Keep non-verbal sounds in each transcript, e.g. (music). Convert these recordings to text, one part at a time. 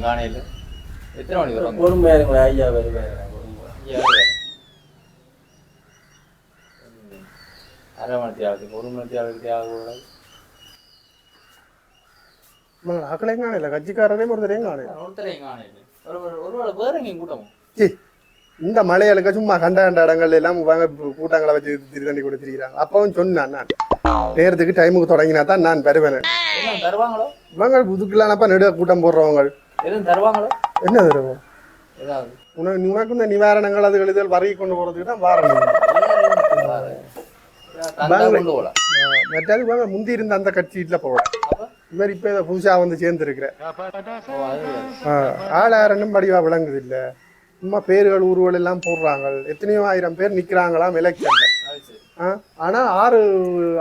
எங்கானையில் எத்தனை மணி வரும் பொறுமையா இருங்களா ஐயா வருவாரு. அரை மணி தேவைக்கு ஒரு மணி காணல கட்சிக்காரனே ஒருத்தரையும் காணல ஒருத்தர் எங்கானையில் ஒரு ஒரு வேளை வேற எங்கேயும் கூட்டம்? சீ, இந்த மலையாளுக்கு சும்மா கண்ட கண்ட இடங்கள்ல எல்லாம் வாங்க கூட்டங்களை வச்சு திருத்தண்டி கொடுத்துருக்கிறாங்க. அப்பவும் சொன்னான் நான். நேரத்துக்கு டைமுக்கு தொடங்கினா தான் நான் பெறுவேன் இவங்க புதுக்கலானப்பா நெடுக கூட்டம் போடுறவங்க. எதுவும் தருவாங்களோ? என்ன தருவோம்? ஏதாவது. உனக்கு உனக்கு இந்த நிவாரணங்கள் அதுகள் இதில் வரையை கொண்டு போகிறதுக்கு தான் வாரணம் மற்றது வாங்க முந்தி இருந்த அந்த கட்சியில் போகலாம். அப்போ? இவர் இப்போ இதை புதுசாக வந்து சேர்ந்துருக்கிறேன் அது ஆளாயிரம் படிவா விளங்குது இல்ல சும்மா பேர்கள் ஊர்கள் எல்லாம் போடுறாங்க எத்தனையோ ஆயிரம் பேர் நிக்கிறாங்களாம் எலெக்ஷன்ல அது சரி. ஆனா ஆறு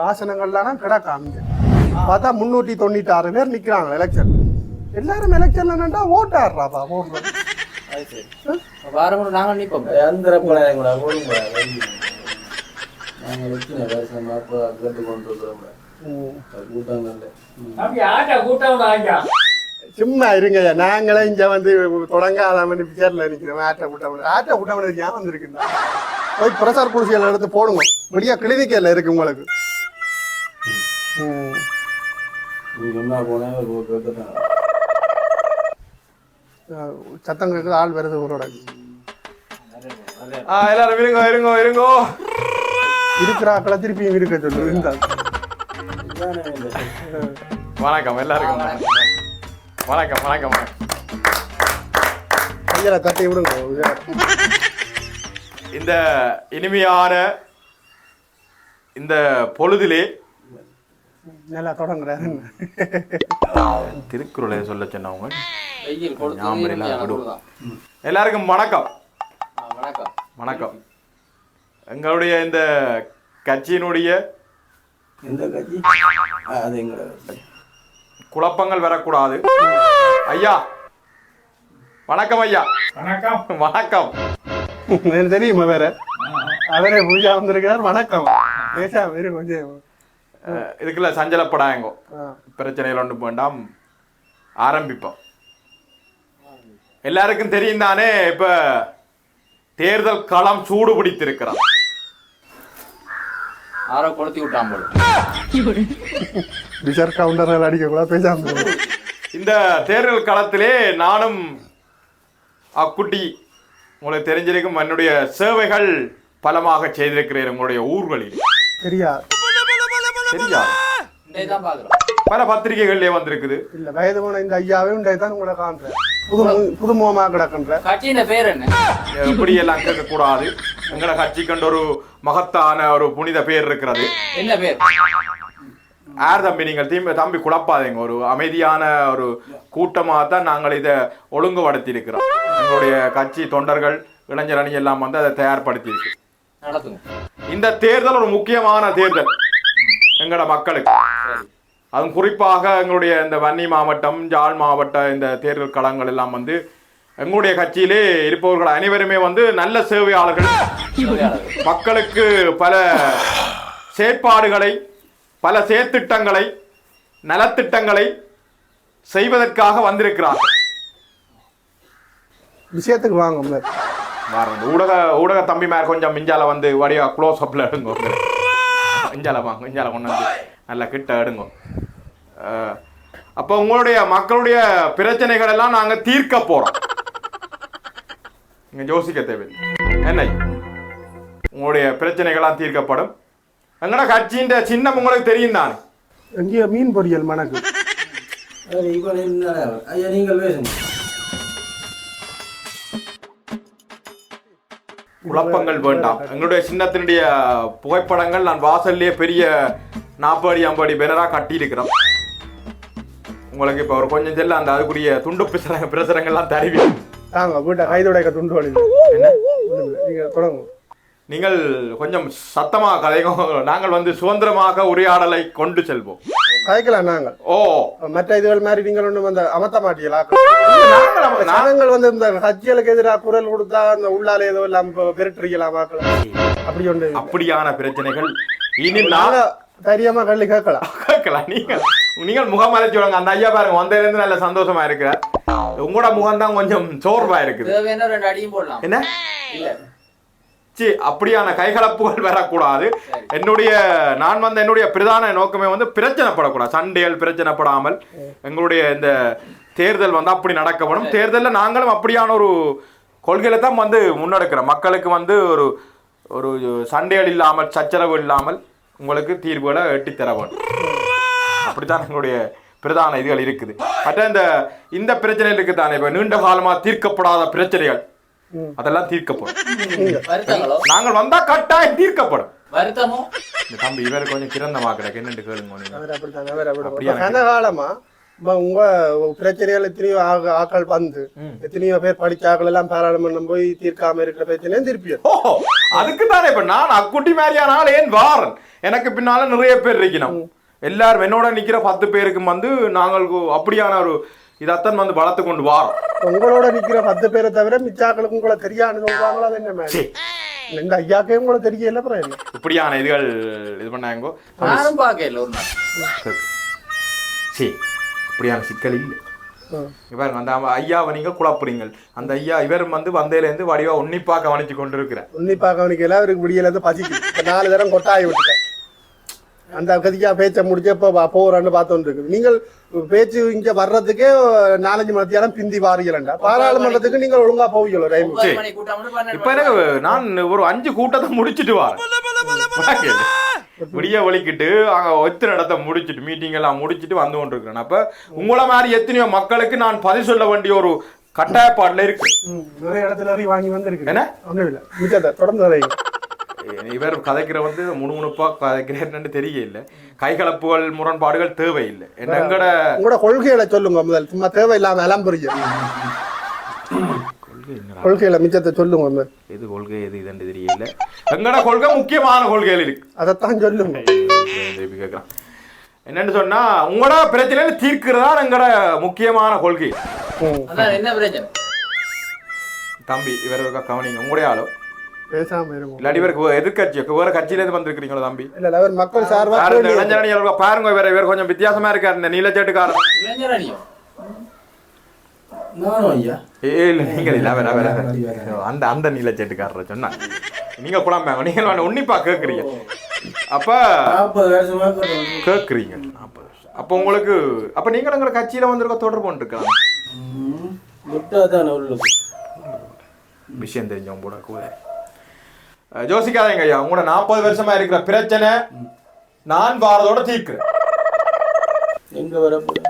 ஆசனங்கள்லாம் கிடக்காம பார்த்தா முன்னூத்தி தொண்ணூத்தி ஆறு பேர் நிக்கிறாங்க எலெக்ஷன் எல்லாரும் எலெக்ஷன்ல நின்றா ஓட்டு ஆடுறாப்பா சரி. வாரம் கூட நாங்கள் நிற்போம் அந்தர போனாங்களா பொறுமையா வந்து. நாங்க எத்தனை வருஷமா கொண்டு ம். கூட்டங்கள்ல. ம். அப்படி ஆட்டா கூட்டம் ஆட்டா சும்மா இருங்க நாங்களே இங்க வந்து தொடங்காத மணி பேர்ல நிக்கிறோம். ஆட்ட கூட்டம் ஆட்ட கூட்டம் ஏன் வந்திருக்குன்னா? போய் பிரசார் குடிசைகள் எடுத்து போடுங்க. வெளியா கிளினிக்கல்ல இருக்கு உங்களுக்கு. ம். நீ சொன்னா போனா ஒரு கேட்கத்தான் அஹ் சத்தம் கேட்குது ஆள் வருது ஊரோட ஆ எல்லாரும் இருங்கோ இருங்கோ இருங்கோ. இருக்கிற ஆக்களை திருப்பியும் இருக்க சொல்லு இருந்தால் வணக்கம் எல்லாருக்கும் வணக்கம். வணக்கம் வணக்கம் கையில தட்டி விடுங்க இந்த இனிமையான இந்த பொழுதிலே நல்லா தொடங்குறாரு. திருக்குறளை சொல்ல சொன்னவங்க. எல்லாருக்கும் வணக்கம். வணக்கம். வணக்கம். எங்களுடைய இந்த கட்சியினுடைய எந்த கட்சி? அது எங்களோட. குழப்பங்கள் வரக்கூடாது. ஐயா வணக்கம் ஐயா. வணக்கம். வணக்கம். (laughs) எனக்கு தெரியுமா வேற? அவரே பூஜா வந்திருக்கிறார். வணக்கம். பேசா வேறு கொஞ்சம். இதுக்குள்ள சஞ்சலப்படாயங்கோ. பிரச்சனைகள் ஒன்று வேண்டாம். ஆரம்பிப்போம். எல்லாருக்கும் தெரியும் தானே இப்ப தேர்தல் களம் சூடு பிடித்திருக்கிறார் ஆரோ கொளுத்தி விட்டான் போல. பிஷர் கவுண்டர்கள் அடிக்க கூட பேசாம. இந்த தேர்தல் களத்திலே நானும் அக்குட்டி உங்களுக்கு தெரிஞ்சிருக்கும் என்னுடைய சேவைகள் பலமாக செய்திருக்கிறேன் உங்களுடைய ஊர்களில். தெரியாது. பல பத்திரிகைகள்லயே வந்திருக்குது. இல்ல வயது போன இந்த ஐயாவே உண்டை தான் உங்களை காண்றேன். புது புதுமுகமா கிடக்குன்ற. கட்சியின் பேர் என்ன? இப்படி எல்லாம் கேட்கக்கூடாது. எங்களை கட்சி கண்ட ஒரு மகத்தான ஒரு புனித பேர் இருக்கிறது. என்ன பேர்? யார் தம்பி நீங்கள்? தம்பி தம்பி குழப்பாதீங்க. ஒரு அமைதியான ஒரு கூட்டமாக தான் நாங்கள் இதை ஒழுங்குபடுத்தி இருக்கிறோம் எங்களுடைய கட்சி தொண்டர்கள் இளைஞர் அணி எல்லாம் வந்து அதை தயார்படுத்தி இருக்கு இந்த தேர்தல் ஒரு முக்கியமான தேர்தல். எங்களோட மக்களுக்கு அதுவும் குறிப்பாக எங்களுடைய இந்த வன்னி மாவட்டம் ஜாழ் மாவட்ட இந்த தேர்தல் களங்கள் எல்லாம் வந்து எங்களுடைய கட்சியிலே இருப்பவர்கள் அனைவருமே வந்து நல்ல சேவையாளர்கள். மக்களுக்கு பல செயற்பாடுகளை பல செயற்திட்டங்களை நலத்திட்டங்களை செய்வதற்காக வந்திருக்கிறார்கள் விஷயத்துக்கு வாங்க ஊடக ஊடக தம்பிமார் கொஞ்சம் மிஞ்சால வந்து வடிவா க்ளோஸ் அப்ல. இஞ்சால வாங்க இஞ்சால கொண்டு வந்து நல்லா கிட்ட எடுங்க அஹ், அப்போ உங்களுடைய மக்களுடைய பிரச்சனைகள் எல்லாம் நாங்க தீர்க்க போறோம். நீங்க யோசிக்க தேவையில்லை. என்ன? உங்களுடைய பிரச்சனைகள்லாம் தீர்க்கப்படும். எங்கட கட்சியின் சின்னம் உங்களுக்கு தெரியும் தானே? எங்கேயோ மீன் பொரியல் மணக்கு. ஐயா நீங்கள் பேசுங்க. குழப்பங்கள் வேண்டாம். எங்களுடைய சின்னத்தினுடைய புகைப்படங்கள் நான் வாசல்லையே பெரிய நாற்பது ஐம்பது அடி பேனரா கட்டி இருக்கிறோம் உங்களுக்கு இப்போ ஒரு கொஞ்சம் செல்ல அந்த அதுக்குரிய துண்டு பிரசுர பிரசுரங்கள்லாம் தருவி. தாங்க வீட்டை கைதுடைக்க துண்டு வழி என்ன? நீங்க தொடங்க நீங்கள் கொஞ்சம் சத்தமாக கதைங்க நாங்கள் வந்து சுதந்திரமாக உரையாடலை கொண்டு செல்வோம். கதைக்கலாம் நாங்கள். ஓ. மற்ற இதுகள் மாதிரி நீங்கள் ஒன்றும் வந்து அமர்த்த மாட்டீங்களா? நாங்கள் வந்து இந்த கட்சிகளுக்கு எதிராக குரல் கொடுத்தா அந்த உள்ளால ஏதோ இல்லாம பெருட்டுறீங்களா அப்படி ஒன்று அப்படியான பிரச்சனைகள். இனி நான் நாங்க தைரியமா கல்வி கேட்கலாம். கேட்கலாம். நீங்கள் நீங்கள் முகமறைச்சு விடுங்க. அந்த ஐயா பாருங்க வந்ததுலேருந்து நல்ல சந்தோஷமா இருக்கிறார். உங்களோட முகம் தான் கொஞ்சம் சோர்வா இருக்குது. போடலாம். என்ன? இல்ல. சி அப்படியான கைகலப்புகள் வரக்கூடாது. என்னுடைய நான் வந்த என்னுடைய பிரதான நோக்கமே வந்து பிரச்சனைப்படக்கூடாது. சண்டைகள் பிரச்சனைப்படாமல். எங்களுடைய இந்த தேர்தல் வந்து அப்படி நடக்கப்படும் தேர்தலில் நாங்களும் அப்படியான ஒரு கொள்கையில தான் வந்து முன்னெடுக்கிறோம். மக்களுக்கு வந்து ஒரு ஒரு சண்டைகள் இல்லாமல் சச்சரவு இல்லாமல் உங்களுக்கு தீர்வுகளை எட்டித் தர வேண்டும் அப்படித்தான் எங்களுடைய பிரதான இதுகள் இருக்குது. மற்ற இந்த இந்த பிரச்சனை தானே இப்ப நீண்ட காலமா தீர்க்கப்படாத பிரச்சனைகள். அதெல்லாம் தீர்க்கப்படும். வருத்தங்களோ? நாங்கள் வந்தா கட்டாயம் தீர்க்கப்படும். வருத்தமோ? இந்த தம்பி இவர் கொஞ்சம் கிரந்தமா கிடக்கு என்னன்னு கேளுங்க அப்படியா? உங்க பிரச்சனைகள் எத்தனையோ ஆக- ஆட்கள் வந்து எத்தனையோ பேர் படிச்ச ஆட்கள் எல்லாம் பாராளுமன்றம் போய் தீர்க்காம இருக்கிற பிரச்சனையும் திருப்பியும் அதுக்கு தானே இப்ப நான் அக்குட்டி மாதிரியானால் ஏன் வாரன்? எனக்கு பின்னால நிறைய பேர் இருக்கணும். எல்லாரும் என்னோட நிக்கிற பத்து பேருக்கு வந்து நாங்கள் அப்படியான ஒரு இதத்தான் வந்து வளர்த்து கொண்டு வாரோம். உங்களோட நிக்கிற பத்து பேரை தவிர மிச்சாக்களுக்கு உங்களை தெரியாது என்ன இந்த ஐயாக்கே உங்களை தெரியல அப்புறம் என்ன? இப்படியான இதுகள் இது பண்ணாங்கோ. நானும் பார்க்கல ஒரு நாள். சரி. அப்படியான சிக்கல் இல்லை. இவர் அந்த ஐயாவை நீங்க குழப்புறீங்க அந்த ஐயா இவர் வந்து வந்தையிலேருந்து வடிவா உன்னிப்பா கவனிச்சு கொண்டு இருக்கிறார் உன்னிப்பா கவனிக்கல அவருக்கு பசிக்குது. இப்ப நாலு தரம் கொட்டாய் விட்டுட்டேன். அந்த கதிக்கா பேச்சை முடிச்சு இப்போ போறான்னு பார்த்துட்டு இருக்குது நீங்கள் பேச்சு இங்க வர்றதுக்கே நாலஞ்சு மத்தியானம் பிந்தி வாரீங்களா பாராளுமன்றத்துக்கு நீங்கள் ஒழுங்கா போவீங்களோ டைம் மணி இப்ப எனக்கு நான் ஒரு அஞ்சு கூட்டத்தை முடிச்சிட்டு வரேன். (laughs) விடிய வலிக்கிட்டு அங்க ஒத்திர இடத்த முடிச்சிட்டு மீட்டிங் எல்லாம் முடிச்சிட்டு வந்து கொண்டிருக்கிறேன். அப்ப உங்கள மாதிரி எத்தனையோ மக்களுக்கு நான் பதில் சொல்ல வேண்டிய ஒரு கட்டாயப்பாடுல இருக்கு. நிறைய இடத்துல வாங்கி வந்திருக்கு என்ன? ஒண்ணும் இல்ல. மிச்சத்தை தொடர்ந்து வரையும் இவர் கதைக்கிற வந்து முணுமுணுப்பா கதைக்கிறேன்னு தெரியல கைகலப்புகள் முரண்பாடுகள் தேவையில்லை. என்ன எங்கட உங்களோட கொள்கைகளை சொல்லுங்க முதல். சும்மா தேவையில்லாம அலம்புறீங்க கொள்கை கொள்கைகளை மிச்சத்தை சொல்லுங்க எது கொள்கை எது இதுன்னு தெரியல எங்கட கொள்கை? முக்கியமான கொள்கைகள் இருக்கு. அதைத்தான் சொல்லுங்க. திருப்பி கேட்கலாம். என்னன்னு சொன்னா உங்களோட பிரச்சனையில தீர்க்கிறதா எங்கட முக்கியமான கொள்கை? என்ன பிரச்சனை? தம்பி இவர் கவனிங்க. உங்களுடைய ஆளோ. பேசாம இருக்கும் இல்லாட்டி இவருக்கு எதிர்கட்சி வேற கட்சியில இருந்து வந்திருக்கிறீங்களோ தம்பி? இல்ல அவர் மக்கள் சார்பா? பாருங்க இவர் இவர் கொஞ்சம் வித்தியாசமா இருக்காரு இந்த அணியும் நானும் ஐயா. ஏ இல்ல நீங்க இல்ல வேற வேற அந்த அந்த நீலச்சேட்டுக்காரர் சொன்னா. நீங்க குழம்பாங்க நீங்க வேணா உன்னிப்பா கேக்குறீங்க? அப்ப நாற்பது வருஷம் அப்ப உங்களுக்கு அப்ப நீங்க எங்க கட்சியில வந்திருக்க தொடர்பு இருக்கலாம் விஷயம் தெரிஞ்சவங்க கூட கூட. அஹ் யோசிக்காதீங்க ஐயா. உங்களோட நாற்பது வருஷமா இருக்கிற பிரச்சனை நான் வாரதோட தீர்க்கிறேன். எங்க வரப்போகுது?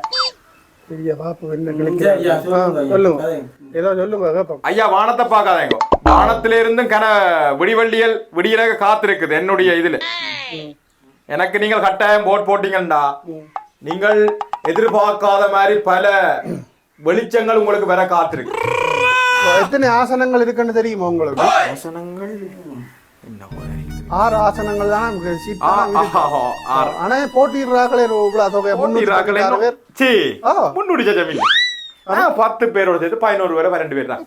பெரிய என்ன சொல்லுங்க கதைங்க. ஏதோ சொல்லுங்க கேட்போம் ஐயா வானத்தை பார்க்காதீங்க. வானத்தில இருந்தும் கன விடிவெள்ளியல் விடியலாக காத்திருக்குது என்னுடைய இதுல. எனக்கு நீங்கள் கட்டாயம் போட் போட்டீங்கண்டா நீங்கள் எதிர்பார்க்காத மாதிரி பல வெளிச்சங்கள் உங்களுக்கு வர காத்திருக்கு. எத்தனை ஆசனங்கள் இருக்குன்னு தெரியுமா உங்களுக்கு? வசனங்கள் என்ன? ஆறு ஆசனங்கள் தான். ஆனா போட்டிடுறாங்களே இவ்வளவு தொகை? பேர். சீ, ஆ. முன்னுடி ஜமீன் ஆனா பத்து பேரோட சேர்த்து பதினோரு பேர் பன்னெண்டு பேர் தான்.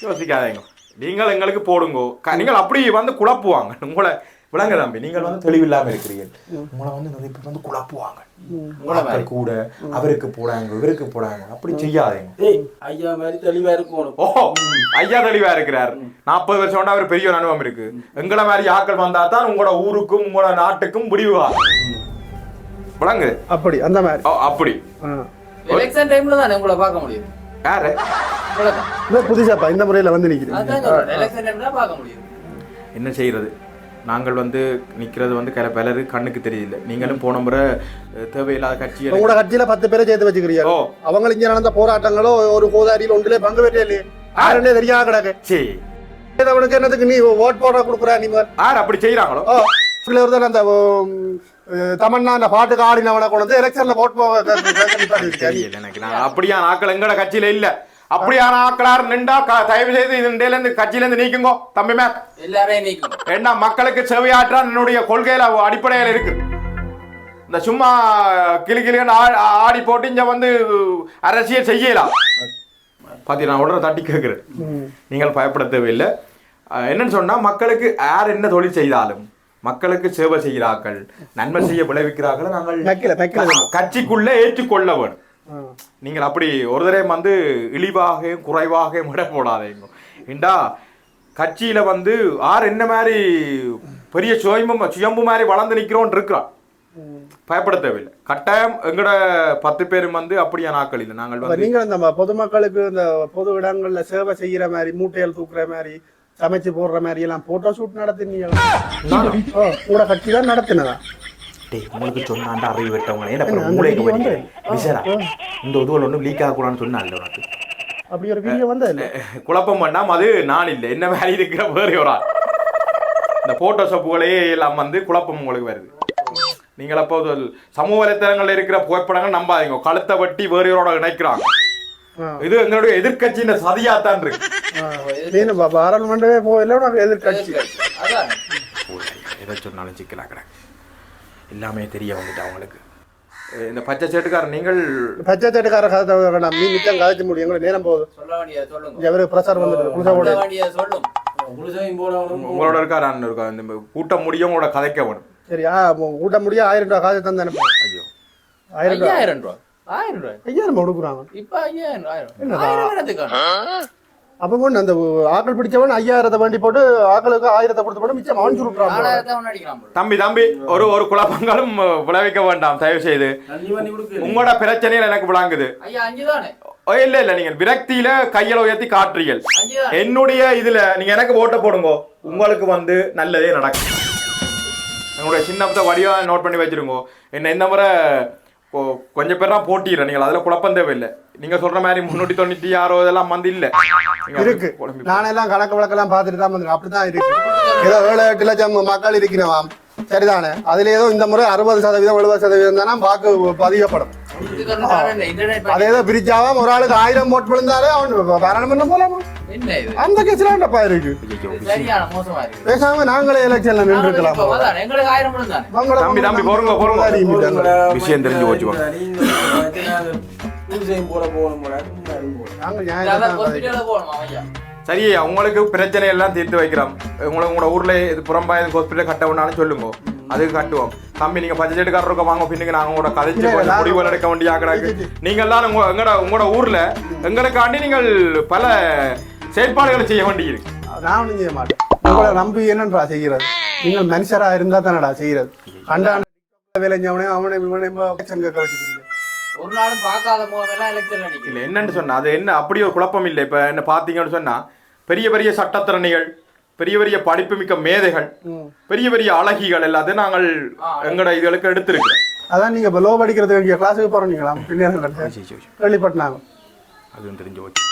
யோசிக்காதீங்க. நீங்கள் எங்களுக்கு போடுங்கோ. நீங்கள் அப்படி வந்து குழப்புவாங்க. உங்களை விளங்க தம்பி நீங்கள் வந்து தெளிவில்லாம இருக்கிறீர்கள். உங்களை வந்து நிறைய பேர் வந்து குழப்புவாங்க. உங்களை கூட அவருக்கு போடாங்க இவருக்கு போடாங்க. அப்படி செய்யாதீங்க. ஏய் ஐயா மாதிரி தெளிவா இருக்கணும். ஓ ஐயா தெளிவா இருக்கிறார். நாற்பது வருஷம் கொண்டு அவர் பெரிய ஒரு அனுபவம் இருக்கு. எங்களை மாதிரி ஆட்கள் வந்தா தான் உங்களோட ஊருக்கும் உங்களோட நாட்டுக்கும் முடிவு ஆகும். விளங்கு. அப்படி அந்த மாதிரி. ஓ, அப்படி. எலெக்ஷன் டைம்ல தானே உங்களை பார்க்க முடியும் யாரு? புதுசாப்பா இந்த முறையில வந்து நிக்கிறேன் என்ன செய்யறது நாங்கள் வந்து நிக்கிறது வந்து கல பலரு கண்ணுக்கு தெரியல. நீங்களும் போன முறை தேவையில்லாத கட்சியை உங்களோட கட்சியில பத்து பேரை சேர்த்து வச்சுக்கிறீங்க. அவங்க இங்க நடந்த போராட்டங்களோ ஒரு கோதாரியில் ஒன்றிலே பங்கு பெற்றே யாருன்னே தெரியாம கிடக்கு. சரி அவனுக்கு என்னதுக்கு நீ ஓட் போட கொடுக்குற நீ. யார் அப்படி செய்யறாங்களோ ஓ. இதுல ஒரு தடவை அந்த தமன்னா அந்த பாட்டுக்கு ஆடினவனை கொண்டு வந்து எலெக்ஷன்ல ஓட் போக (laughs) எனக்கு. நான் அப்படியான ஆட்கள் எங்கட கட்சியில இல்ல. அப்படியான ஆக்களார் நின்றா க- தயவு செய்து இது இடையில இருந்து கட்சியில இருந்து நீக்குங்கோ தம்பி மேம் எல்லாரையும் நீக்கணும் ஏன்னா மக்களுக்கு செவியாற்றா என்னுடைய கொள்கையில அடிப்படையில இருக்கு. இந்த சும்மா கிளி கிளின்னு ஆ- ஆடி போட்டு இங்க வந்து அரசியல் செய்யலாம். பாத்தி நான் உடனே தட்டி கேட்கிறேன் நீங்கள் பயப்பட தேவையில்லை என்னன்னு சொன்னா மக்களுக்கு யார் என்ன தொழில் செய்தாலும் மக்களுக்கு சேவை செய்கிறார்கள் நன்மை செய்ய விளைவிக்கிறார்கள் நாங்கள் கட்சிக்குள்ள ஏற்றுக்கொள்ள வேணும் நீங்கள் அப்படி ஒரு தடவை வந்து இழிவாகவும் குறைவாகவும் விட போடாதீங்க. ஏண்டா கட்சியில வந்து ஆர் என்ன மாதிரி பெரிய சுயம்பு சுயம்பு மாதிரி வளர்ந்து நிக்கிறோம் இருக்கிறான் பயப்பட தேவையில்லை கட்டாயம் எங்கட பத்து பேரும் வந்து அப்படியான ஆக்கள் இல்லை. நாங்கள் வந்து நீங்கள் இந்த பொதுமக்களுக்கு இந்த பொது இடங்கள்ல சேவை செய்யற மாதிரி மூட்டைகள் தூக்குற மாதிரி சமைச்சு போடுற மாதிரி எல்லாம் போட்டோ ஷூட் நடத்தினீங்களா? ஓ, கூட கட்சி தான் நடத்தினதா? டேய் உங்களுக்கு சொன்னாண்டா அறிவு விட்டவங்க பண்ண அந்த மூளைக்கு. வந்து? விசாரா இந்த உதுவல் ஒன்றும் லீக் ஆகக்கூடாதுன்னு சொன்னால உனக்கு. அப்படி ஒரு வீடியோ வந்தது இல்லை? குழப்பம் பண்ணாம அது நான் இல்லை. என்ன மாதிரி இருக்கிற வேறு ஒரு ஆள். இந்த போட்டோஷாப்புகளே எல்லாம் வந்து குழப்பம் உங்களுக்கு வருது. நீங்கள் அப்போ சமூக வலைத்தளங்கள்ல இருக்கிற புகைப்படங்கள் நம்பாதீங்க. கழுத்தை வெட்டி வேறையோட இணைக்கிறாங்க. ஆ. இது எங்களுடைய எதிர்க்கட்சியின் சதியாத்தான் இருக்கு. பாராளுமன்றமே போகல எதிர்கட்சி எதை சொன்னாலும் சிக்கலா கிடக்கு எல்லாமே தெரிய வந்துட்டு அவங்களுக்கு இந்த பச்சை சேட்டுக்காரர் நீங்கள் பச்சை சட்டக்கார கதை வேண்டாம். நீ நிச்சயம் கதைச்சு முடியும். எங்களுக்கு நேரம் போகுது. சொல்ல வேண்டியதை சொல்லுங்க. இங்க அவரு பிரசார் வந்துட்டு சொல்ல புதுசாவோட வேண்டியதை சொல்லும். முழுசாயும் போனவனும் உங்களோட இருக்கார்? அண்ணன் இருக்கா? இந்த கூட்டம் முடியும் உங்களோட கதைக்க வேணும் சரியா ஊட்ட முடிய ஆயிரம் ரூபாய் காசு தந்து அனுப்பு ஐயோ. ஆயிரம் ரூபாய். ஐயாயிரம் ரூபா ஆயிரம் ரூபாய். ஐயாயிரம் கொடுக்குறாங்க. இப்ப ஐயாயிரம் ஆயிரம்? ஆயிரம் அப்ப அந்த ஆக்கள் பிடிச்சவன் ஐயாயிரத்தை வண்டி போட்டு ஆக்களுக்கு ஆயிரத்தை கொடுத்து போட்டு மிச்சம் அவன் சுருட்டுறான். தம்பி தம்பி ஒரு ஒரு குழப்பங்களும் விளைவிக்க வேண்டாம் தயவு செய்து உங்களோட பிரச்சனையில் எனக்கு விளங்குது. ஐயா அஞ்சு தானே ஓ, இல்ல இல்ல நீங்கள் விரக்தியில கையில உயர்த்தி காட்டுறீர்கள். என்னுடைய இதுல நீங்க எனக்கு ஓட்ட போடுங்க. உங்களுக்கு வந்து நல்லதே நடக்கும். என்னுடைய சின்னப்பத்தை வடிவா நோட் பண்ணி வச்சிருங்க. என்ன இந்த முறை கொஞ்சம் பேர் தான் போட்டிடுறேன் நீங்கள் அதுல குழப்பம் தேவையில்லை. நீங்க சொல்ற மாதிரி முன்னூத்தி தொண்ணூத்தி ஆறோ இதெல்லாம் வந்து இல்ல. இருக்கு. நானெல்லாம் கணக்கு வழக்கெல்லாம் பார்த்துட்டு தான் வந்து அப்படிதான் இருக்கு. ஏதோ ஏழு எட்டு லட்சம் மக்கள் இருக்கிறவாம் சரிதானே? அதுல ஏதோ இந்த முறை அறுபது சதவீதம் எழுபது சதவீதம் தானே வாக்கு? இன்டர்நெட் அது ஏதோ பிரிச்சாவாம் ஒரு ஆளுக்கு ஆயிரம் ஓட்டு விழுந்தாலே அவன் பாராளுமன்றம் போலாமா அந்த கேஸ்ல என்னப்பா இருக்கு? பேசாம நாங்களே எலெக்ஷன்ல நின்று இருக்கலாம் தானே. விஷயம் தெரிஞ்சு போச்சு போட போகணும் போல ஐயா. சரி உங்களுக்கு பிரச்சனை எல்லாம் தீர்த்து வைக்கிறோம். உங்களை உங்களோட ஊர்ல இது புறம்பாய ஹாஸ்பிட்டல் கட்ட வேணாலும் சொல்லுங்க. அதுக்கு கட்டுவோம். தம்பி நீங்க பச்சை செட்டுக்காரருக்க வாங்க பின்னுக்கு நாங்க உங்களோட கதைச்சு கொஞ்சம் முடிவுகள் எடுக்க வேண்டிய ஆக்கடாக்கு. நீங்க எல்லாம் உங்க எங்கட உங்களோட ஊர்ல எங்களுக்காண்டி நீங்கள் பல செயல்பாடுகளை செய்ய வேண்டியிருக்கு. நான் ஒண்ணும் செய்ய மாட்டேன். உங்களை நம்பி என்னன்றா செய்கிறது? நீங்கள் மனுஷரா இருந்தா தானடா செய்யறது கண்டாண்ட வேலை செஞ்சவனே அவனை இவனை கேட்க வச்சுக்கிறீங்க. ஒரு நாளும் பார்க்காத முகம் எல்லாம் எலெக்ஷன் அடிக்கல இல்ல என்னன்னு சொன்னா அது என்ன அப்படி ஒரு குழப்பம் இல்லை. இப்ப என்ன பாத்தீங்கன்னு சொன்னா பெரிய பெரிய சட்டத்திறனிகள் பெரிய பெரிய படிப்பு மிக்க மேதைகள் பெரிய பெரிய அழகிகள் எல்லாத்தையும் நாங்கள் எங்கட இதுகளுக்கு எடுத்திருக்கிறோம். அதான் நீங்க இப்போ லோ படிக்கிறதுக்கு இங்கே கிளாஸுக்கு போறீங்களா பின்னேரம் கேள்விப்பட்டாங்க அதுவும் தெரிஞ்சு போச்சு.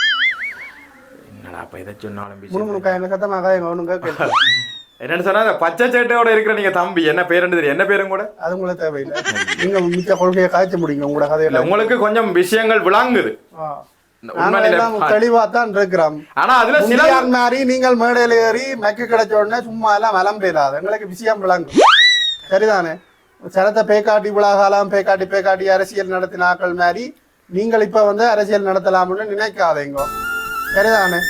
என்னடா அப்ப எதை சொன்னாலும். முணுமுணுக்கா என்ன சத்தமாக எங்க ஒண்ணுங்க கேட்கல. (laughs) என்னன்னு சொன்னா பச்சை சேட்டையோட இருக்கிற நீங்க தம்பி என்ன பேர் தெரியும். என்ன பேரும் கூட? அது உங்களுக்கு தேவையில்லை. நீங்க மிச்ச கொள்கையை காய்ச்ச முடியுங்க உங்களோட கதையில உங்களுக்கு கொஞ்சம் விஷயங்கள் விளங்குது. தெளிவா தான் இருக்கிறோம். ஆனா அதுல சில மாதிரி நீங்கள் மேடையில ஏறி மெக்கு கிடைச்ச உடனே சும்மா எல்லாம் வலம் பெறாது எங்களுக்கு விஷயம் விளங்கும். சரிதானே? சரத்தை பேக்காட்டி விழாகாலம் பேக்காட்டி பேக்காட்டி அரசியல் நடத்தின ஆக்கள் மாதிரி நீங்கள் இப்ப வந்து அரசியல் நடத்தலாம்னு நினைக்காதீங்க. சரிதானே?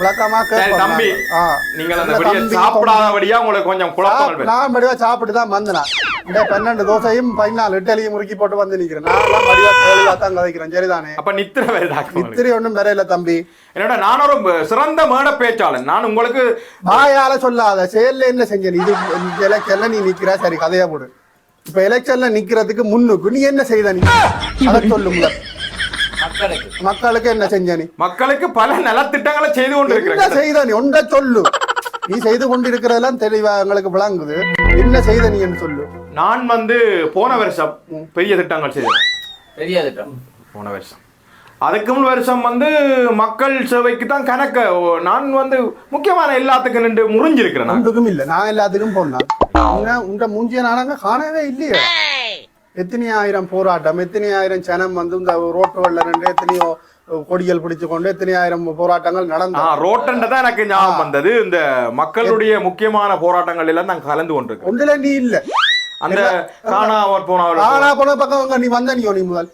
விளக்கமா தம்பி. நாங்க. ஆ. நீங்கள் அந்த இல்ல, வெளியே தம்பி, சாப்பிடாதபடியா உங்களுக்கு கொஞ்சம் குழப்பங்கள் சாப்~ வரும். நான் படிவா சாப்பிட்டு தான் வந்தேன். இந்த பன்னெண்டு தோசையும் பதினாலு இட்டலியும் முறுக்கி போட்டு வந்து நிக்கிறேன். நான் தான் கதைக்கிறேன் சரிதானே? அப்ப நித்திர வருதாக்கு இத்திரி ஒண்ணும் வரையில தம்பி. என்னோட நான் ஒரு சிறந்த மேட பேச்சாளன். நான் உங்களுக்கு வாயால சொல்லாத செயல்ல என்ன செஞ்ச நீ இது நீ நிக்கிற சரி கதையா போடு. இப்ப எலெக்ஷன்ல நிக்கிறதுக்கு முன்னுக்கு நீ என்ன செய்த நீ? அதை சொல்லுங்க. மக்களுக்கு. மக்களுக்கு என்ன செஞ்ச நீ? மக்களுக்கு பல நலத்திட்டங்களை செய்து கொண்டிருக்கிறேன் செய்த நீ? ஒன்றை சொல்லு. நீ செய்து கொண்டிருக்கிறதெல்லாம் தெளிவா எங்களுக்கு விளங்குது. என்ன செய்த நீ என்று சொல்லு. நான் வந்து போன வருஷம் பெரிய திட்டங்கள் செய்தேன். பெரிய திட்டம். போன வருஷம். அதுக்கு முன் வருஷம் வந்து மக்கள் சேவைக்கு தான் கணக்க. ஓ, நான் வந்து முக்கியமான எல்லாத்துக்கும் நின்று முறிஞ்சிருக்கிறேன் நான். இல்ல. நான் எல்லாத்துக்கும் போனேன். உண்ட மூஞ்சிய நானாங்க காணவே இல்லையே. எத்தனை ஆயிரம் போராட்டம் எத்தனை ஆயிரம் சனம் வந்து இந்த ரோட்டுகள்ல ரெண்டு எத்தனையோ கொடிகள் பிடிச்சு கொண்டு எத்தனை ஆயிரம் போராட்டங்கள் ஆ, நடந்த ரோட்டண்ட தான் எனக்கு ஞாபகம் வந்தது. இந்த மக்களுடைய முக்கியமான போராட்டங்கள் எல்லாம் நான் கலந்து கொண்டிருக்கேன் ஒன்றுல நீ இல்ல. அந்த காணாமற் போனவர்கள் ஆனா போன பக்கம் நீ வந்த நீ நீ முதல்.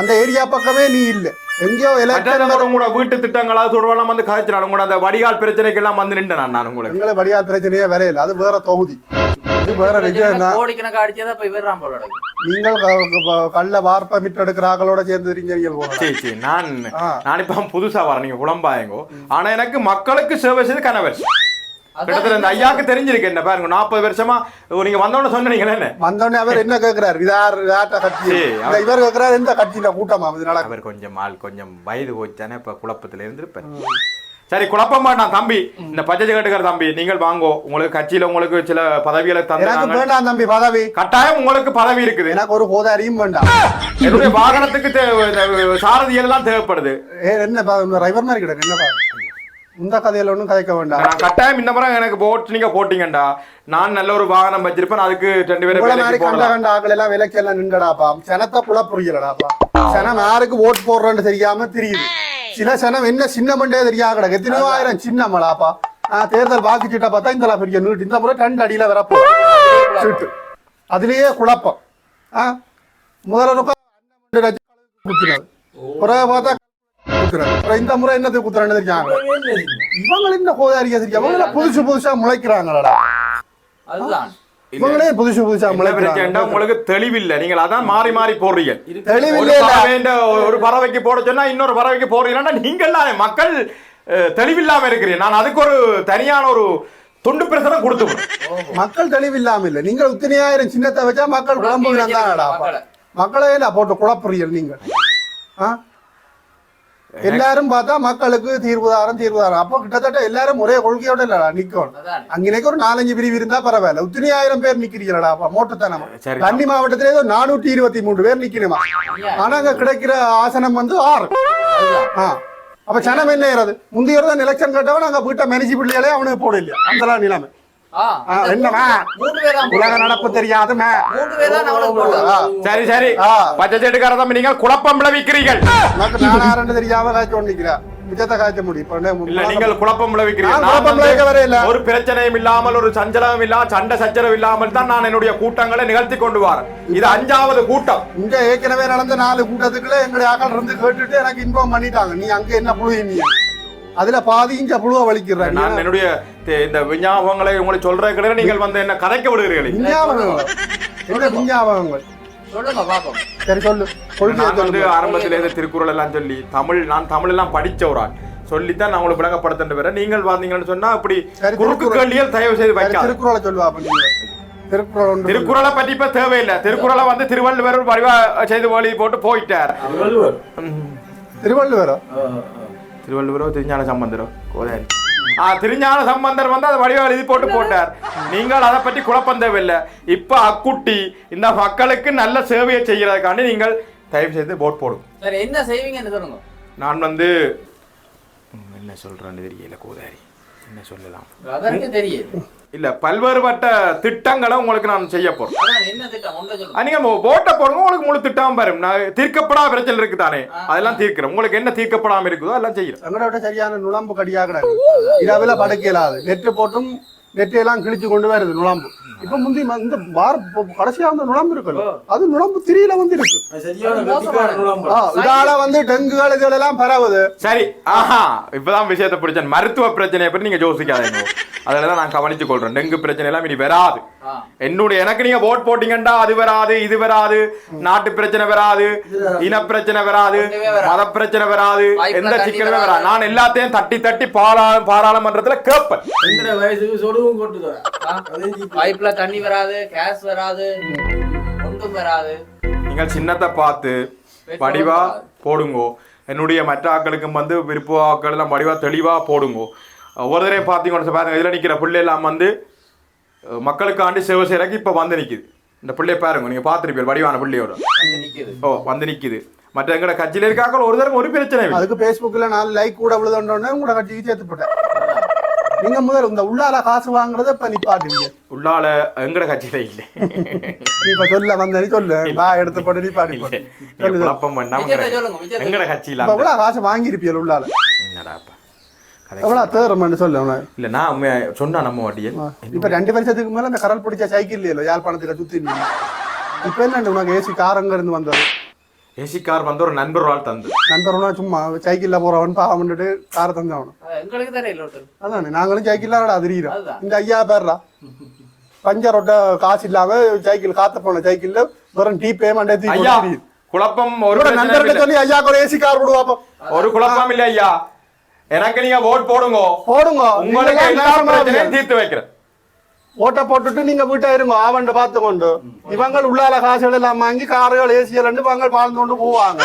அந்த ஏரியா பக்கமே நீ இல்ல. எங்கேயோ உங்களோட வீட்டு திட்டங்களாவது தொடர்பெல்லாம் வந்து கதைச்சினாலும் உங்களோட அந்த வடிகால் பிரச்சனைக்கெல்லாம் வந்து நின்று நான் நான் உங்களுக்கு. எங்களை வடியா பிரச்சனையே வரையில அது வேற தொகுதி. இது வேற பிரச்சனை விஜயம் தான். கோடிக்கணக்கு அடிச்சதா போய் விடுறான் போல. நீங்கள் க- க- கள்ள வார்ப்ப மிட்டெடுக்கிற ஆக்களோட சேர்ந்து தெரிஞ்சீங்க சரி சரி நான். நான் இப்ப புதுசா வரேன் நீங்க குழம்பாயங்கோ ஆனா எனக்கு மக்களுக்கு சேவை செய்து கனவர் கிட்டத்தட்ட இந்த ஐயாக்கு தெரிஞ்சிருக்கு என்ன பாருங்க நாற்பது வருஷமா நீங்க வந்தோன்னு சொன்னீங்களே என்ன? வந்தோடனே அவர் என்ன கேட்கிறார் இதார் இதாட்ட கட்சி? இவர் கேட்கிறார் எந்த கட்சியில கூட்டமா இது நடக்கும் அவர் கொஞ்சம் ஆள் கொஞ்சம் வயது போச்சானே இப்ப குழப்பத்துல இருந்திருப்பேன் சரி குழப்பம் வேண்டாம் தம்பி. இந்த பச்சை கேட்டுக்கிற தம்பி நீங்கள் வாங்கோ. உங்களுக்கு கட்சியில உங்களுக்கு சில பதவிகளை தந்தாங்க வேண்டாம் தம்பி பதவி. கட்டாயம் உங்களுக்கு பதவி இருக்குது. எனக்கு ஒரு ஹோதாரியும் வேண்டாம். என்னுடைய வாகனத்துக்கு சாரதிகள் எல்லாம் தேவைப்படுது. என்ன டிரைவர் மாதிரி என்ன இந்த கதையில ஒன்றும் கதைக்க வேண்டாம். நான் கட்டாயம் இந்த முறை எனக்கு போட் நீங்க போட்டீங்கடா நான் நல்ல ஒரு வாகனம் வச்சிருப்பேன் அதுக்கு ரெண்டு பேரும் கண்ட கண்ட ஆக்கள் எல்லாம் நின்றடாப்பா சனத்தை புல புரியலடாப்பா சனம் யாருக்கு ஓட் போடுறோன்னு தெரியாம தெரியுது. சில சனம் என்ன சின்ன மண்டே தெரியாம கிடக்கு. எத்தனையோ ஆயிரம் சின்னமலாப்பா ஆஹ் தேர்தல் வாக்குச்சீட்டை பார்த்தா இந்த பெரிய நீட்டு இந்த முறை ரெண்டு அடியில வரப்போ சீட்டு அதுலயே குழப்பம். ஆ முதல்ல குத்துறாரு. பிறகு பார்த்தா குத்துறாரு. இந்த முறை என்னது குத்துறான்னு தெரியாங்க இவங்க என்ன கோதாரியா தெரியும் அவங்க புதுசு புதுசா முளைக்கிறாங்களடா. அதுதான். இவங்களே புதுசு புதுசா முளைக்கிறாங்க. உங்களுக்கு தெளிவில்லை. நீங்கள் அதான் மாறி மாறி போடுறீங்க. தெளிவில்லை ஒரு பறவைக்கு போட சொன்னா இன்னொரு பறவைக்கு போடுறீங்கன்னா நீங்கள் மக்கள் தெளிவில்லாம இருக்கிறீங்க. நான் அதுக்கு ஒரு தனியான ஒரு துண்டு பிரசனம் கொடுத்து மக்கள் தெளிவில்லாம இல்ல. நீங்கள் உத்தனையாயிரம் சின்னத்தை வச்சா மக்கள் குழம்பு மக்களை. போட்டு குழப்புறீர்கள் நீங்கள். ஆ? எல்லாரும் பார்த்தா மக்களுக்கு தீர்வுதாரம் தீர்வுதாரம். அப்போ கிட்டத்தட்ட எல்லாரும் ஒரே கொள்கையோட இல்லடா நிக்கணும் அங்கனைக்கு ஒரு நாலஞ்சு பிரிவு இருந்தா பரவாயில்ல. உத்தனையாயிரம் பேர் நிக்கிறீங்களடா அப்ப மோட்டத்தனம். கண்டி மாவட்டத்திலே ஏதோ நானூத்தி இருபத்தி மூணு பேர் நிக்கணுமா? ஆனா அங்க கிடைக்கிற ஆசனம் வந்து ஆறு. ஆ. அப்ப சனம் என்ன ஏறது? முந்தைய எலெக்ஷன் கேட்டவன் அங்க வீட்டை மேனேஜ் பிள்ளைகளே அவனுக்கு போட இல்லையா அந்த நிலைமை. என்னமா உலக நடப்பு தெரியாது மே. மூணு பேர் தான் அவனுக்கு போடுறாங்க. ஆ, சரி சரி. பச்சை செட்டுக்கார தம்பி நீங்கள் குழப்பம் விளைவிக்கிறீர்கள். தெரியாம காய்ச்சி கொண்டிருக்கிறா மிச்சத்தை காய்ச்ச முடியும். இல்ல நீங்கள் குழப்பம் விளைவிக்கிறீர்கள். ஒரு பிரச்சனையும் இல்லாமல் ஒரு சஞ்சலமும் இல்லாம சண்டை சச்சரவு இல்லாமல் தான் நான் என்னுடைய கூட்டங்களை நிகழ்த்தி கொண்டு வரேன். இது அஞ்சாவது கூட்டம். இங்க ஏற்கனவே நடந்த நாலு கூட்டத்துக்குள்ள எங்களுடைய ஆக்கள் இருந்து கேட்டுட்டு எனக்கு இன்ஃபார்ம் பண்ணிட்டாங்க. நீ அங்க என்ன நீ? அதுல பாதி இங்க புழுவ வலிக்கிற நான் என்னுடைய இந்த விஞ்ஞாபகங்களை உங்களுக்கு சொல்ற கிடையாது நீங்கள் வந்து என்ன கதைக்க விடுகிறீர்கள். விஞ்ஞாபகங்கள். என்ன விஞ்ஞாபகங்கள்? சொல்லுங்க பாப்போம். சரி சொல்லு. நான் வந்து ஆரம்பத்துல இருந்து திருக்குறள் எல்லாம் சொல்லி தமிழ் நான் தமிழ் எல்லாம் படிச்ச ஒரு ஆள் சொல்லித்தான் நான் உங்களுக்கு விளங்கப்படுத்த வேற நீங்கள் வந்தீங்கன்னு சொன்னா அப்படி குறுக்கு. கேள்விகள் தயவு செய்து சரி, வைக்காது. திருக்குறளை சொல்லுவா திருக்குறள். திருக்குறளை பற்றி இப்ப தேவையில்லை. திருக்குறளை வந்து திருவள்ளுவர் வடிவா செய்து வழி போட்டு போயிட்டார். திருவள்ளுவரோ. திருவள்ளுவரோ திருஞான சம்பந்தரோ? கோதாரி ஆ திருஞான சம்பந்தர் வந்து அதை வடிவா எழுதி போட்டு போட்டார். நீங்கள் அதை பற்றி குழப்பம் தேவையில்லை. இப்ப அக்குட்டி இந்த மக்களுக்கு நல்ல சேவையை செய்யறதுக்காண்டி நீங்கள் தயவு செய்து போட் போடும் சரி என்ன செய்வீங்கன்னு சொல்லுங்க. நான் வந்து என்ன சொல்றேன்னு தெரியல கோதாரி என்ன சொல்லலாம். அதற்கு தெரியுது. இல்ல பல்வேறுபட்ட திட்டங்களை உங்களுக்கு நான் செய்ய போறேன். நீங்க ஓட்ட போடுங்க உங்களுக்கு முழு திட்டம் வரும். நான் தீர்க்கப்படாத பிரச்சனை இருக்கு தானே அதெல்லாம் தீர்க்கிறேன் உங்களுக்கு என்ன தீர்க்கப்படாம இருக்குதோ அதெல்லாம் செய்யறேன் எங்களோட சரியான நுழம்பு கடியா கிடக்கு. இரவுல படுக்க இயலாது நெட்டு போட்டும் நெட்டையெல்லாம் கிழிச்சு கொண்டு வருது நுழம்பு. இப்ப முந்தி இந்த வார கடைசியா வந்து நுழம்பு இருக்கு அது நுழம்பு திரியில வந்து இருக்கு. அது சரியான கெட்டிக்கார நுழம்பு. ஆ, இதால வந்து டெங்குகள் இதுகள் எல்லாம் பரவுது. சரி ஆஹா இப்பதான் விஷயத்தை பிடிச்சேன் மருத்துவ பிரச்சனையை பற்றி நீங்க யோசிக்காதீங்க. தான் நான் கவனிச்சு கொள்றேன். டெங்கு பிரச்சனை எல்லாம் இனி வராது. என்னுடைய எனக்கு நீங்க ஓட் போட்டீங்கண்டா அது வராது இது வராது நாட்டு பிரச்சனை வராது இன பிரச்சனை வராது. மத பிரச்சனை வராது எந்த தண்ணி சிக்கலுமே வராது. நான் எல்லாத்தையும் தட்டி தட்டி பாரா பாராளுமன்றத்துல கேட்பேன். தண்ணி வராது கேஸ் வராது ஒன்றும் வராது. நீங்கள் சின்னத்தை பார்த்து வடிவா. போடுங்கோ. என்னுடைய மற்ற ஆக்களுக்கும் வந்து விருப்ப ஆக்கள் எல்லாம் வடிவா தெளிவா போடுங்கோ. ஒரு தடவை பார்த்தீங்கன்னு பாருங்க இதில் நிற்கிற பிள்ளை எல்லாம் வந்து மக்களுக்காண்டி சேவை செய்யறதுக்கு இப்போ வந்து நிற்குது இந்த பிள்ளைய பாருங்க நீங்க பார்த்துருப்பீங்க வடிவான பிள்ளையோட. ஓ வந்து நிற்குது மற்ற எங்கட கட்சியில் இருக்காக்கள் ஒரு தடவை ஒரு பிரச்சனை அதுக்கு Facebookல நாலு லைக் கூட விழுதுன்றோன்னே உங்களோட கட்சிக்கு சேர்த்து போட்டேன் நீங்க முதல்ல இந்த உள்ளால காசு வாங்குறத இப்ப நிப்பாட்டுவீங்க உள்ளால எங்கட கட்சியில இல்லை. நீ இப்ப சொல்ல வந்த நீ சொல்லு. வா எடுத்து போட்டு நிப்பாட்டி எங்கட கட்சியில இப்ப எவ்வளவு காசு வாங்கியிருப்பியல் உள்ளால? என்னடாப்பா தேர்றமென்னு சொல்லு அவனை. இல்ல நான் சொன்னா நம்ம வாட்டியல் இப்ப ரெண்டு வருஷத்துக்கு மேல அந்த கரல் பிடிச்ச சைக்கிள் இல்ல யாழ்ப்பாணத்துல சுத்தி இருந்தீங்க இப்ப என்ன உனக்கு ஏசி கார் அங்க இருந்து வந்தது? ஏசி கார் வந்து ஒரு நண்பர் ஆள் தந்து. நண்பர்னா சும்மா சைக்கிள்ல போறவன் பாவம்னுட்டு காரை தந்தவன் அது எங்களுக்கு தானே இல்லை அதானே நாங்களும் சைக்கிள்ல அதிரிகிறோம் இந்த ஐயா பேர்றா பஞ்சர் ஒட்ட காசு இல்லாம சைக்கிள் காத்த போன சைக்கிள்ல வெறும் டீ பேமெண்ட் ஐயா குழப்பம் ஒரு இல்ல. சொல்லி ஐயா ஒரு ஏசி கார் விடுவாப்போ ஒரு குழப்பம் இல்ல ஐயா. எனக்கு நீங்க ஓட் போடுங்க. போடுங்க. உங்களுக்கு. தீர்த்து வைக்கிறேன். ஓட்ட போட்டுட்டு நீங்க வீட்டை இருங்க ஆவண்டு பார்த்து கொண்டு இவங்க உள்ளால காசுகள் எல்லாம் வாங்கி கார்கள் ஏசியல் இவங்க வாழ்ந்து கொண்டு போவாங்க?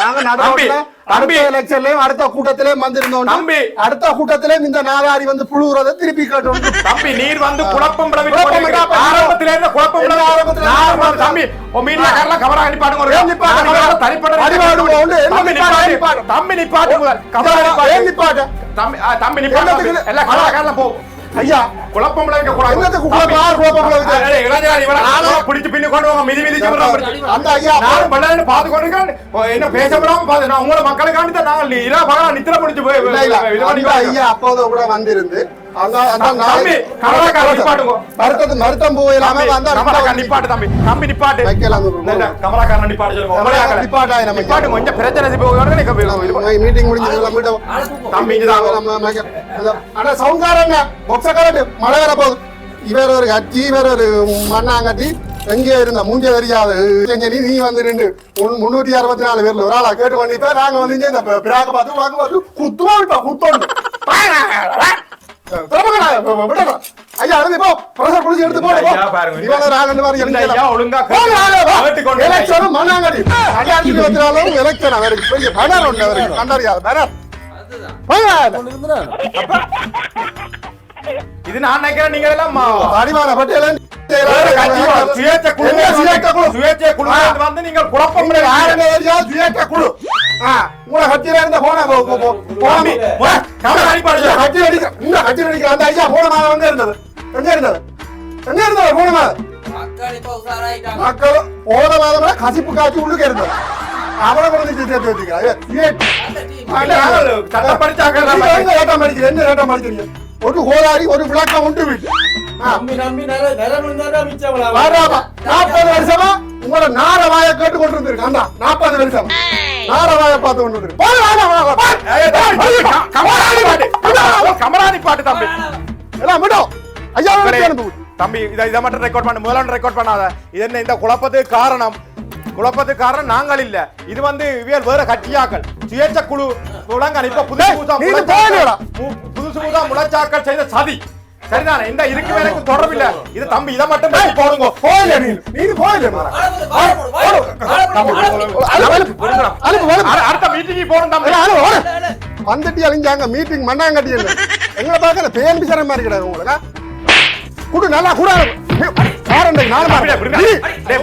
நாங்க நடுவோட்ல தம்பி. அடுத்த எலெக்ஷன்லயும் அடுத்த கூட்டத்திலயும் வந்திருந்தோம் தம்பி. அடுத்த கூட்டத்திலயும் இந்த நாலாரி வந்து புழுவுறதை திருப்பி காட்டும் தம்பி நீர் வந்து குழப்பம் ஆரம்பத்திலே இருந்த குழப்பம் ஆரம்பத்திலே தம்பி கவரா தனிப்பட்ட. என்ன தம்பி நிப்பாட்டு? தம்பி நிப்பாட்டு. கவரா ஏன் நிப்பாட்டு. ஐயா குழப்பம் விளைவிக்க கூடாது என்னத்துக்கு குழப்பம்? யார் குழப்பம் விளைவிச்சா? ஆ, ஏய், இளைஞர் இவரை ஆளா பிடிச்சு பின்னி கொண்டு வாங்க மிதி மிதி பிடிச்சு. அந்த ஐயா பல்லாயிரம் பார்த்து கொண்டிருக்கேன். ஓ, என்ன பேச விடாம பார்த்து நான் உங்களை மக்களுக்காண்டி தான் நான் இரா பகலா நித்திர முடிச்சு போய் இல்ல, இல்ல. ஐயா அப்போது கூட வந்திருந்து போயிலாம வந்து கமலாக்காரன் நிப்பாட்டு தம்பி. தம்பி நிப்பாட்டு. கமலாக்காரன் நிப்பாட்டு சொல்லுங்க. நிப்பாட்டா, கொஞ்சம் பிரச்சனை போய். மீட்டிங் முடிஞ்சு தம்பி ஆனா சவுங்காரங்க பொக்சக்காரட்டு மழை வர போகுது. இவர் ஒரு கட்சி இவர் ஒரு மண்ணாங்கட்டி. எங்கே இருந்த மூஞ்ச தெரியாது. நீ நீ வந்து முன்- முன்னூத்தி அறுபத்தி நாலு பேர்ல ஒரு ஆளா கேட்டு பண்ணிப்ப நாங்க வந்து இந்த பிராக பார்த்து வாங்க பார்த்து குத்துவா இப்ப குத்தோண்டு ஐயா எழுதி போ எடுத்து ஒழுங்கா. எலெக்ஷனும் மண்ணாங்கடி எலெக்ஷன் அவருக்கு பெரிய பேனர் அவருக்கு கண்டறியாது பேனர். இது நான் நினைக்கிறேன் நீங்க எல்லாம் அடிமான கட்சி சுயேட்சை குழு சுயேட்சை குழு? சுயேட்சை குழு. வந்து நீங்கள் குழப்பம் தெரியாது, சுயேட்சை குழு. உங்களை கட்சியில இருந்த போன போ- போ- போ- தம்பி, போன- வா, கமலா நிப்பாட்டு இந்த சொல்லு. கட்சியில அடிக்க- இந்த கட்சியில அடிக்க அந்த ஐயா போன மாதம் எங்க இருந்தது. எங்க இருந்தது? எங்க இருந்தது போன மாதம் மக்கள் இப்ப உஷாராயிட்டாங்க. மக்கள் போன மாதம் கசிப்பு காட்சி உள்ளுக்கு இருந்தது. அவனை கொண்டு வந்து சேர்த்து அடிக்கிறீங்க? என்ன ரேட்டம் அடிக்கிறீங்க? ஒரு கோடாரி ஒரு விளக்கம் உண்டு வீட்டு நாற்பது வருஷமா உங்களோட நார வாயை கேட்டு கொண்டு இருந்திருக்கு அந்த நாற்பது வருஷம் நார வாயை பார்த்து கொண்டு வா, வா. ஏய், தம்பி, எல்லாம் விடும் ஐயா தம்பி இதை இதை மட்டும் ரெக்கார்ட் பண்ணு முதல்ல ரெக்கார்ட் பண்ணாத இது என்ன இந்த குழப்பத்துக்கு காரணம் குழப்பத்துக்கு காரணம் நாங்கள் இல்ல இது வந்து இவியல் வேற கட்சியாக்கள் சுயேட்சை குழு புதுசு புதுசு புதுசா முளைச்சாக்கள் செய்த சதி சரிதானே இந்த இருக்கு எனக்கு தொடர்பு இல்ல இது தம்பி இதை மட்டும் பேசி போடுங்க போயில நீ நீ போயில அடுத்த மீட்டிங் போகணும் தம்பி. வந்துட்டு அழிஞ்சாங்க மீட்டிங் மண்ணாங்கட்டி எங்களை பார்க்கற பேன் பிசற மாதிரி கிடையாது உங்களுக்கு குடு நல்லா கூட நாலு விடுடா, டேய்.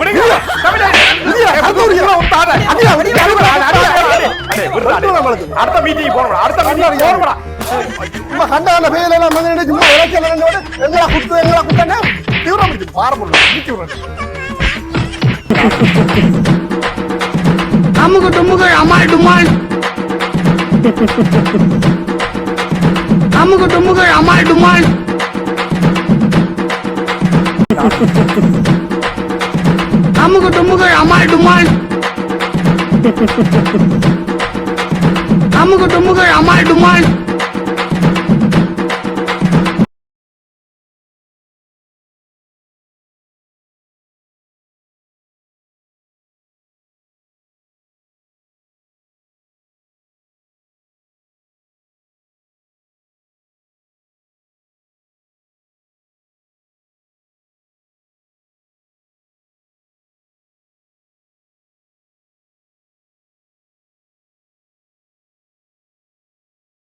நம்மளுக்கு. அடுத்த மீட்டிங் போகணும் அடுத்த மீட்டிங் போகணும்டா சும்மா கண்டான பேயில எல்லாம் வந்து சும்மா இலக்கியம் எங்களா குத்து எங்களா குத்தனே தீவிரம் பிடிச்சு பாரமுள்ள அமுகு டுமுகு அமால் டுமால் அமுகு டுமுகு அமால் டுமால் அமுகு டுமுகு அமால் டுமால் அமுகு டுமுகு அமால் டுமால்